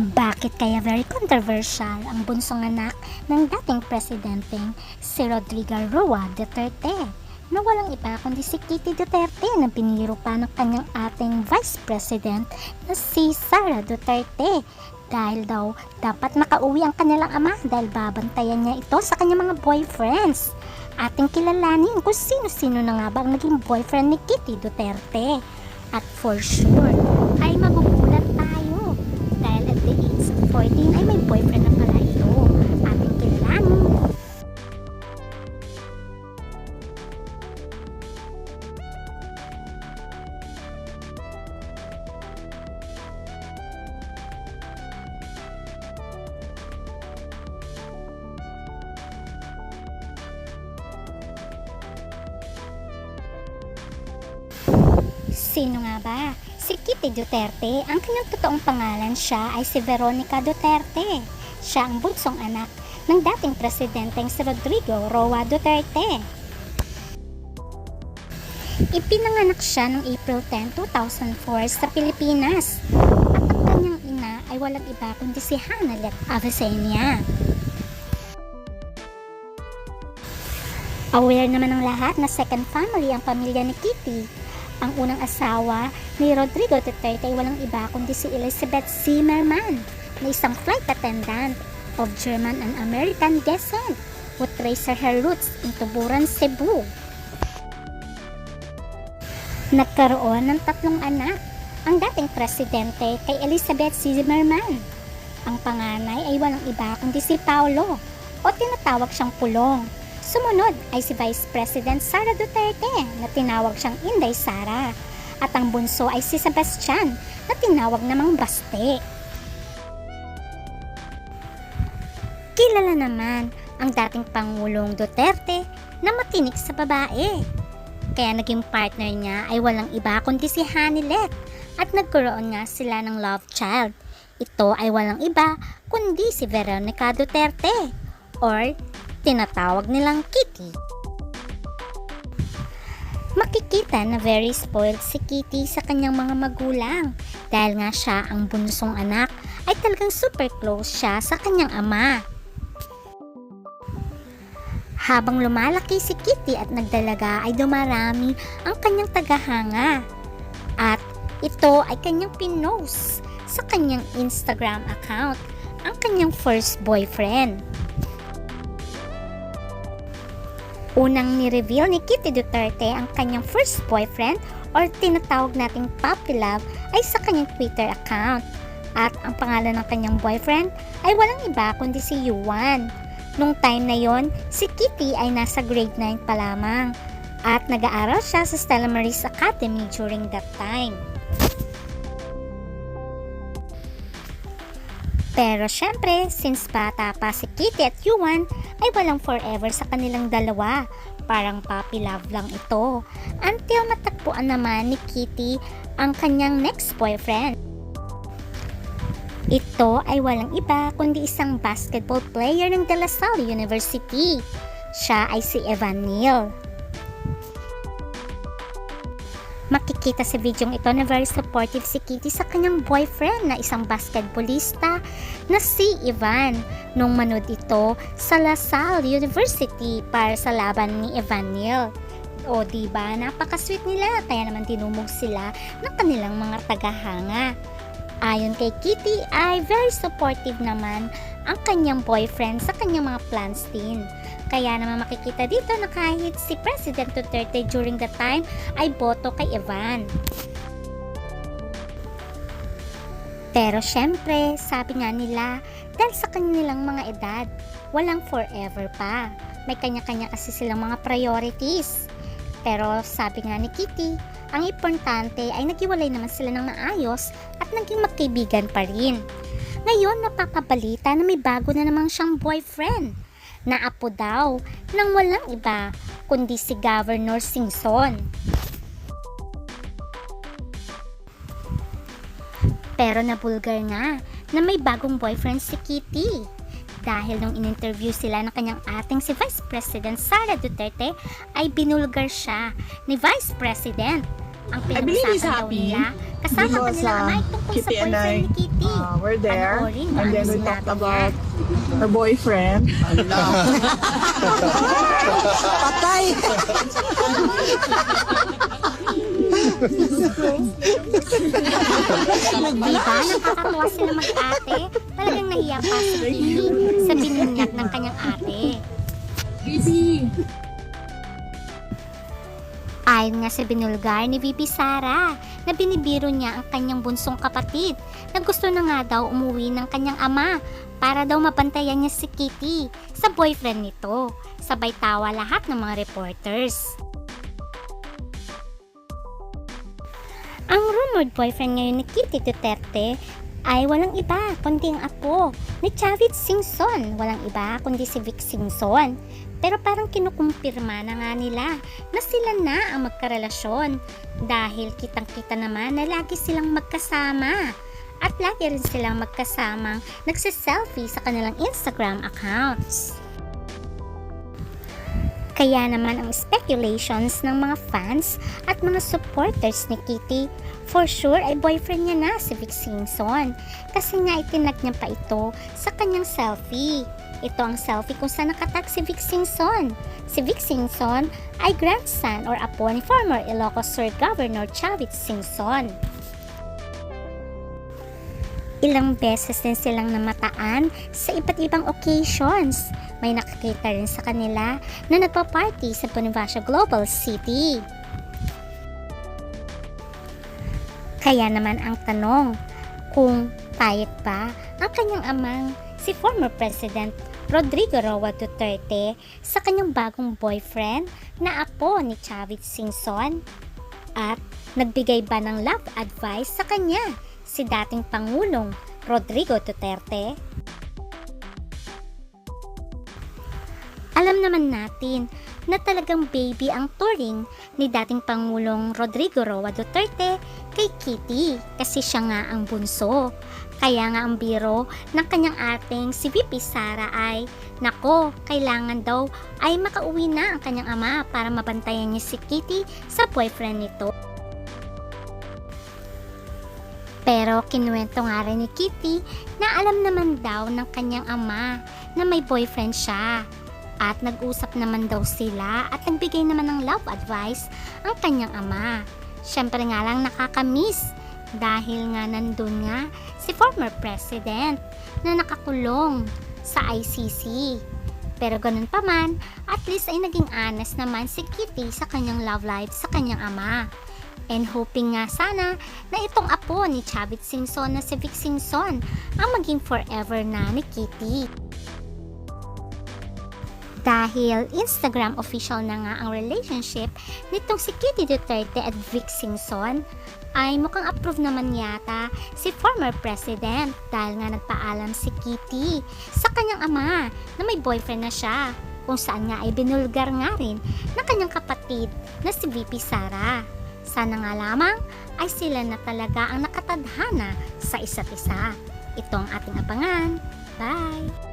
Bakit kaya very controversial ang bunsong anak ng dating presidenteng si Rodrigo Roa Duterte na walang iba kundi si Kitty Duterte na piniro pa ng kanyang ating vice president na si Sara Duterte dahil daw dapat makauwi ang kanilang ama dahil babantayan niya ito sa kanyang mga boyfriends. Ating kilalanin kung sino-sino na nga ba ang naging boyfriend ni Kitty Duterte. At for sure, ay 14 ay may boyfriend na pala ito. Ating kilalanin. Sino nga ba? Si Kitty Duterte, ang kanyang totoong pangalan siya ay si Veronica Duterte. Siya ang bunsong anak ng dating presidenteng si Rodrigo Roa Duterte. Ipinanganak siya noong April 10, 2004 sa Pilipinas. At ang kanyang ina ay walang iba kundi si Hanalet Avesenia. Aware naman ng lahat na second family ang pamilya ni Kitty. Ang unang asawa ni Rodrigo Duterte ay walang iba kundi si Elizabeth Zimmerman na isang flight attendant of German and American descent who traced her roots in Tuburan, Cebu. Nagkaroon ng tatlong anak ang dating presidente kay Elizabeth Zimmerman. Ang panganay ay walang iba kundi si Paulo o tinatawag siyang Pulong. Sumunod ay si Vice President Sara Duterte na tinawag siyang Inday Sara. At ang bunso ay si Sebastian na tinawag namang Baste. Kilala naman ang dating Pangulong Duterte na matinik sa babae. Kaya naging partner niya ay walang iba kundi si Hanilet at nagkaroon nga sila ng love child. Ito ay walang iba kundi si Veronica Duterte or tinatawag nilang Kitty. Makikita na very spoiled si Kitty sa kanyang mga magulang dahil nga siya ang bunsong anak ay talagang super close siya sa kanyang ama. Habang lumalaki si Kitty at nagdalaga ay dumarami ang kanyang tagahanga. At ito ay kanyang pinost sa kanyang Instagram account ang kanyang first boyfriend. Unang ni-reveal ni Kitty Duterte ang kanyang first boyfriend or tinatawag nating puppy love ay sa kanyang Twitter account. At ang pangalan ng kanyang boyfriend ay walang iba kundi si Yuan. Nung time na yon, si Kitty ay nasa grade 9 pa lamang at nag-aaral siya sa Stella Maris Academy during that time. Pero syempre, since bata pa si Kitty at Yuan, ay walang forever sa kanilang dalawa. Parang puppy love lang ito. Until matagpuan naman ni Kitty ang kanyang next boyfriend. Ito ay walang iba kundi isang basketball player ng De La Salle University. Siya ay si Evan Neal. Makikita sa videong ito na very supportive si Kitty sa kanyang boyfriend na isang basketballista na si Ivan nung manood ito sa La Salle University para sa laban ni Evan Neal. O di ba napaka-sweet nila kaya naman tinumog sila ng kanilang mga tagahanga. Ayon kay Kitty ay very supportive naman ang kanyang boyfriend sa kanyang mga plans din. Kaya naman makikita dito na kahit si President Duterte during the time ay boto kay Evan. Pero syempre, sabi nga nila, dahil sa kanilang mga edad, walang forever pa. May kanya-kanya kasi silang mga priorities. Pero sabi nga ni Kitty, ang importante ay naghiwalay naman sila ng maayos at naging magkaibigan pa rin. Ngayon napapabalita na may bago na namang siyang boyfriend na apo daw ng walang iba kundi si Governor Singson. Pero nabulgar nga na may bagong boyfriend si Kitty. Dahil nung in-interview sila ng kanyang ating si Vice President Sara Duterte ay binulgar siya ni Vice President. Ang pinag-usapan daw happy nila kasama because, kanilang uh, ama ay tungkol sa Kitty and boyfriend I, ni Kitty. uh, we're there. Panoorin And then we talked about her boyfriend. Patay! Diba? Nakakatuwa sila mag-ate. Talagang nahiya pa si Kitty sa binunyag ng kanyang ate. Ayon nga sa binulgar ni VP Sara na binibiro niya ang kanyang bunsong kapatid na gusto na nga daw umuwi ng kanyang ama para daw mabantayan niya si Kitty sa boyfriend nito. Sabay tawa lahat ng mga reporters. Ang rumored boyfriend ngayon ni Kitty Duterte ay walang iba kundi ang apo ni Chavit Singson. Walang iba kundi si Vic Singson. Pero parang kinukumpirma na nga nila na sila na ang magkarelasyon dahil kitang-kita naman na lagi silang magkasama. At lagi rin silang magkasamang nagsiselfie sa kanilang Instagram accounts. Kaya naman ang speculations ng mga fans at mga supporters ni Kitty, for sure ay boyfriend niya na si Vic Simpson. Kasi nga itinag niya pa ito sa kanyang selfie. Ito ang selfie kung saan nakatag si Vic Simpson. Si Vic Simpson ay grandson or apo ni former Ilocos Sur Governor Chavit Simpson. Ilang beses din silang namataan sa iba't ibang occasions. May nakakita rin sa kanila na nagpa-party sa Bonifacio Global City. Kaya naman ang tanong, kung payag ba ang kanyang amang si former President Rodrigo Roa Duterte sa kanyang bagong boyfriend na apo ni Chavit Singson? At nagbigay ba ng love advice sa kanya si dating Pangulong Rodrigo Duterte? Alam naman natin na talagang baby ang touring ni dating Pangulong Rodrigo Roa Duterte kay Kitty kasi siya nga ang bunso. Kaya nga ang biro ng kanyang ating si VP Sara ay, nako, kailangan daw ay makauwi na ang kanyang ama para mabantayan niya si Kitty sa boyfriend nito. Pero kinuwento nga rin ni Kitty na alam naman daw ng kanyang ama na may boyfriend siya. At nag-usap naman daw sila at nagbigay naman ng love advice ang kanyang ama. Siyempre nga lang nakakamiss dahil nga nandun nga si former president na nakakulong sa ICC. Pero ganun pa man, at least ay naging honest naman si Kitty sa kanyang love life sa kanyang ama. And hoping nga sana na itong apo ni Chavit Singson na si Vic Singson ang maging forever na ni Kitty. Dahil Instagram official na nga ang relationship nitong si Kitty Duterte at Vic Singson, ay mukhang approve naman yata si former president dahil nga nagpaalam si Kitty sa kanyang ama na may boyfriend na siya kung saan nga ay binulgar nga rin ng kanyang kapatid na si VP Sara. Sana nga lamang ay sila na talaga ang nakatadhana sa isa't isa. Ito ang ating abangan. Bye!